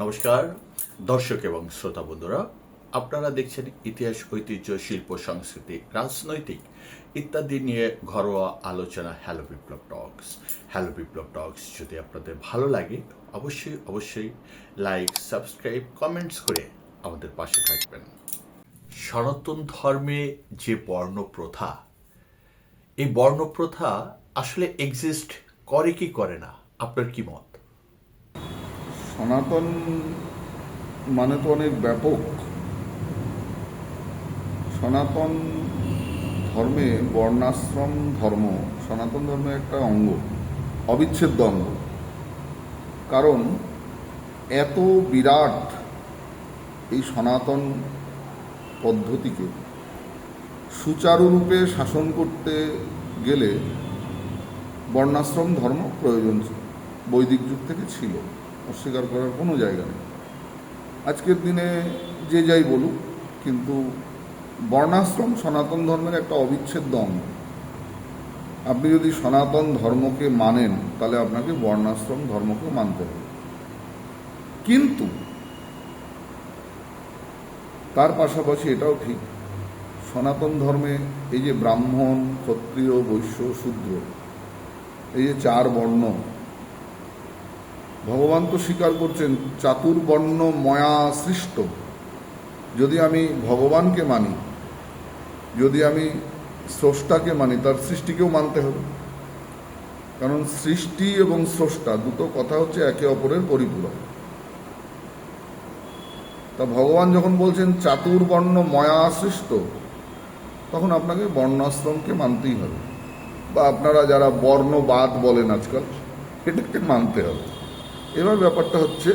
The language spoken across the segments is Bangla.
নমস্কার, দর্শক এবং শ্রোতা বন্ধুরা, আপনারা দেখছেন ইতিহাস, ঐতিহ্য, শিল্প, সংস্কৃতি, রাজনৈতিক ইত্যাদি নিয়ে ঘরোয়া আলোচনা হ্যালো বিপ্লব টক্স হ্যালো বিপ্লব টক্স যদি আপনাদের ভালো লাগে, অবশ্যই অবশ্যই লাইক সাবস্ক্রাইব কমেন্টস করে আমাদের পাশে থাকবেন। সনাতন ধর্মে যে বর্ণ প্রথা এই বর্ণ প্রথা আসলে এক্সিস্ট করে কি করে না? আপনার কি মত? সনাতন মানে তো অনেক ব্যাপক। সনাতন ধর্মে বর্ণাশ্রম ধর্ম, সনাতন ধর্মের একটা অঙ্গ, অবিচ্ছেদ্য অঙ্গ। কারণ এত বিরাট এই সনাতন পদ্ধতিকে সুচারুরূপে শাসন করতে গেলে বর্ণাশ্রম ধর্ম প্রয়োজন, বৈদিক যুগ থেকে ছিল। অস্বীকার করার কোনো জায়গা নেই। আজকের দিনে যে যাই বলুক, কিন্তু বর্ণাশ্রম সনাতন ধর্মের একটা অবিচ্ছেদ্য অঙ্গ। আপনি যদি সনাতন ধর্মকে মানেন, তাহলে আপনাকে বর্ণাশ্রম ধর্মকে মানতে হবে। কিন্তু তার পাশাপাশি এটাও ঠিক, সনাতন ধর্মে এই যে ব্রাহ্মণ, ক্ষত্রিয়, বৈশ্য, শূদ্র, এই যে চার বর্ণ ভগবান তো স্বীকার করছেন, চাতুর্বর্ণ ময়া সৃষ্ট। যদি আমি ভগবানকে মানি, যদি আমি স্রষ্টাকে মানি, তার সৃষ্টিকেও মানতে হবে। কারণ সৃষ্টি এবং স্রষ্টা দুটো কথা হচ্ছে একে অপরের পরিপূরক। তা ভগবান যখন বলছেন চাতুর্বর্ণ ময়া সৃষ্ট, তখন আপনাকে বর্ণাশ্রমকে মানতেই হবে। বা আপনারা যারা বর্ণবাদ বলেন আজকাল, এটাকে মানতে হবে। এবার ব্যাপারটা হচ্ছে,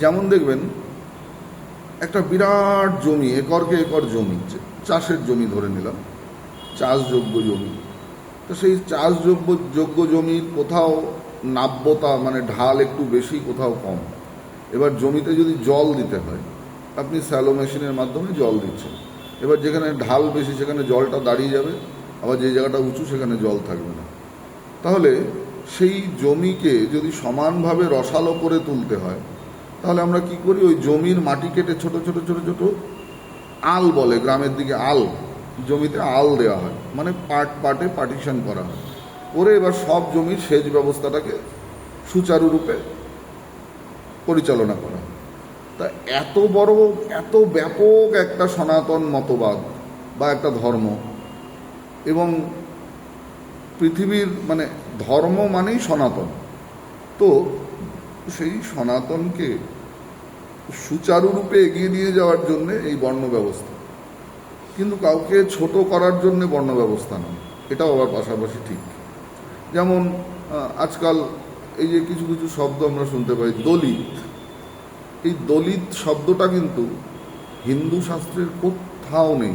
যেমন দেখবেন, একটা বিরাট জমি, একরকে একর জমি চাষের জমি ধরে নিলাম, চাষযোগ্য জমি। তো সেই চাষযোগ্য, যোগ্য জমির কোথাও নাব্যতা মানে ঢাল একটু বেশি, কোথাও কম। এবার জমিতে যদি জল দিতে হয়, আপনি স্যালো মেশিনের মাধ্যমে জল দিচ্ছেন। এবার যেখানে ঢাল বেশি, সেখানে জলটা দাঁড়িয়ে যাবে, আবার যে জায়গাটা উঁচু, সেখানে জল থাকবে না। তাহলে সেই জমিকে যদি সমানভাবে রসালো করে তুলতে হয়, তাহলে আমরা কি করি? ওই জমির মাটি কেটে ছোট ছোট ছোট ছোট আল বলে, গ্রামের দিকে আল, জমিতে আল দেওয়া হয়। মানে পার্ট পার্টে পার্টিশন করা হয়। করে এবার সব জমির সেচ ব্যবস্থাটাকে সুচারুরূপে পরিচালনা করা তা এত বড়, এত ব্যাপক একটা সনাতন মতবাদ বা একটা ধর্ম এবং পৃথিবীর মানে ধর্ম মানেই সনাতন। তো সেই সনাতনকে সুচারুরূপে এগিয়ে নিয়ে যাওয়ার জন্য এই বর্ণ ব্যবস্থা। কিন্তু কাউকে ছোট করার জন্য বর্ণ ব্যবস্থা নয়। এটাও আবার পাশাপাশি ঠিক। যেমন আজকাল এই যে কিছু কিছু শব্দ আমরা শুনতে পাই, দলিত। এই দলিত শব্দটা কিন্তু হিন্দু শাস্ত্রের কোথাও নেই।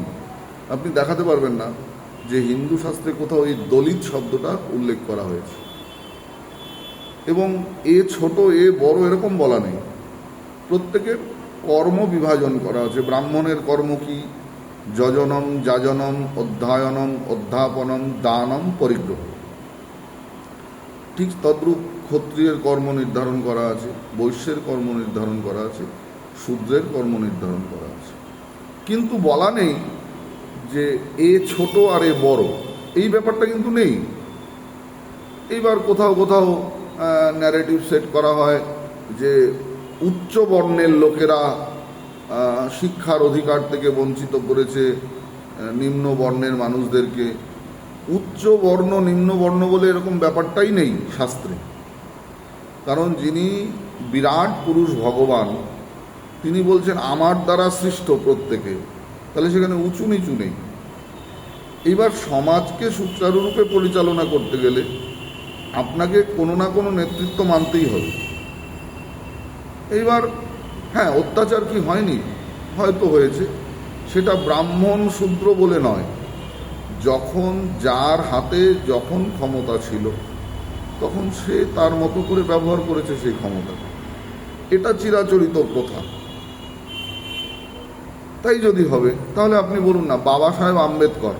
আপনি দেখাতে পারবেন না। যে হিন্দু শাস্ত্রে কোথাও এই দলিত শব্দটা উল্লেখ করা হয়েছে। এবং এ ছোট, এ বড় এরকম বলা নেই। প্রত্যেকের কর্ম বিভাজন করা আছে। ব্রাহ্মণের কর্ম কি? যজনম, যাজনম, অধ্যায়নম, অধ্যাপনম, দানম, পরিগ্রহ। ঠিক তদ্রূপ ক্ষত্রিয়ের কর্ম নির্ধারণ করা আছে, বৈশ্যের কর্ম নির্ধারণ করা আছে, শূদ্রের কর্ম নির্ধারণ করা আছে। কিন্তু বলা নেই যে এ ছোট আর এ বড়, এই ব্যাপারটা কিন্তু নেই। এইবার কোথাও কোথাও ন্যারেটিভ সেট করা হয় যে উচ্চ বর্ণের লোকেরা শিক্ষার অধিকার থেকে বঞ্চিত করেছে নিম্ন বর্ণের মানুষদেরকে। উচ্চ বর্ণ, নিম্ন বর্ণ বলে এরকম ব্যাপারটাই নেই শাস্ত্রে। কারণ যিনি বিরাট পুরুষ ভগবান, তিনি বলছেন, আমার দ্বারা সৃষ্ট প্রত্যেকে। তাহলে সেখানে উঁচু নিচু নেই। এইবার সমাজকে সুচারুরূপে পরিচালনা করতে গেলে আপনাকে কোনো না কোনো নেতৃত্ব মানতেই হবে। এইবার হ্যাঁ অত্যাচার কি হয়নি? হয়তো হয়েছে। সেটা ব্রাহ্মণ শূদ্র বলে নয়। যখন যার হাতে যখন ক্ষমতা ছিল, তখন সে তার মতো করে ব্যবহার করেছে সেই ক্ষমতা। এটা চিরাচরিত প্রথা। তাই যদি হবে, তাহলে আপনি বলুন না, বাবা সাহেব আম্বেদকর।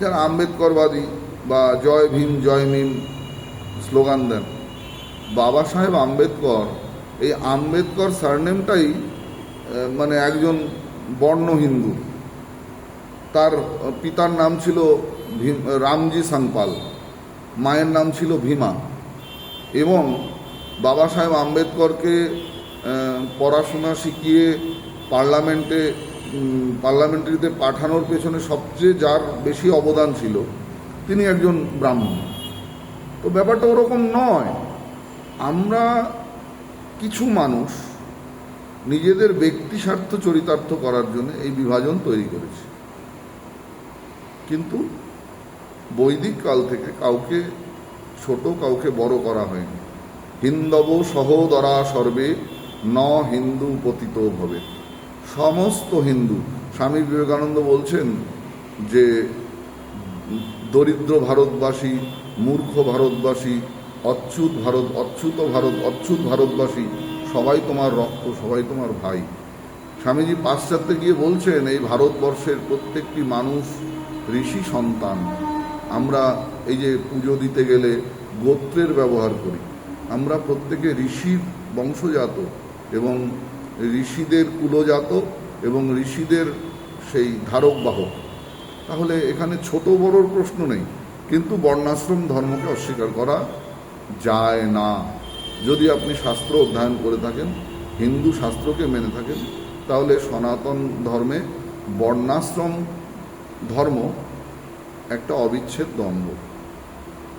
যারা আম্বেদকরবাদী বা জয় ভীম, জয় মিম স্লোগান দেন, বাবা সাহেব আম্বেদকর, এই আম্বেদকর সারনেমটাই মানে একজন বর্ণ হিন্দু। তার পিতার নাম ছিল ভীম- রামজি সাংপাল, মায়ের নাম ছিল ভীমা। এবং বাবা সাহেব আম্বেদকরকে পড়াশোনা শিখিয়ে পার্লামেন্টে পার্লামেন্টারিতে পাঠানোর পেছনে সবচেয়ে যার বেশি অবদান ছিল, তিনি একজন ব্রাহ্মণ। তো ব্যাপারটা ওরকম নয়। আমরা কিছু মানুষ নিজেদের ব্যক্তি স্বার্থ চরিতার্থ করার জন্য এই বিভাজন তৈরি করেছে। কিন্তু বৈদিক কাল থেকে কাউকে ছোট, কাউকে বড় করা হয়নি। হিন্দব সহোদরা সর্বে ন হিন্দু পতিত ভবে সমস্ত হিন্দু, স্বামী বিবেকানন্দ বলছেন যে দরিদ্র ভারতবাসী, মূর্খ ভারতবাসী, অচ্যুত ভারত অচ্যুত ভারত, অচ্যুত ভারতবাসী, সবাই তোমার রক্ত, সবাই তোমার ভাই। স্বামীজি পাশ্চাত্যে গিয়ে বলছেন, এই ভারতবর্ষের প্রত্যেকটি মানুষ ঋষি সন্তান। আমরা এই যে পুজো দিতে গেলে গোত্রের ব্যবহার করি। আমরা প্রত্যেকে ঋষির বংশজাত এবং ঋষিদের কুলজাত এবং ঋষিদের সেই ধারক বাহক। তাহলে এখানে ছোট বড়র প্রশ্ন নেই, কিন্তু বর্ণাশ্রম ধর্মকে অস্বীকার করা যায় না। যদি আপনি শাস্ত্র অধ্যয়ন করে থাকেন, হিন্দু শাস্ত্রকে মেনে থাকেন, তাহলে সনাতন ধর্মে বর্ণাশ্রম ধর্ম একটা অবিচ্ছেদ্য অঙ্গ।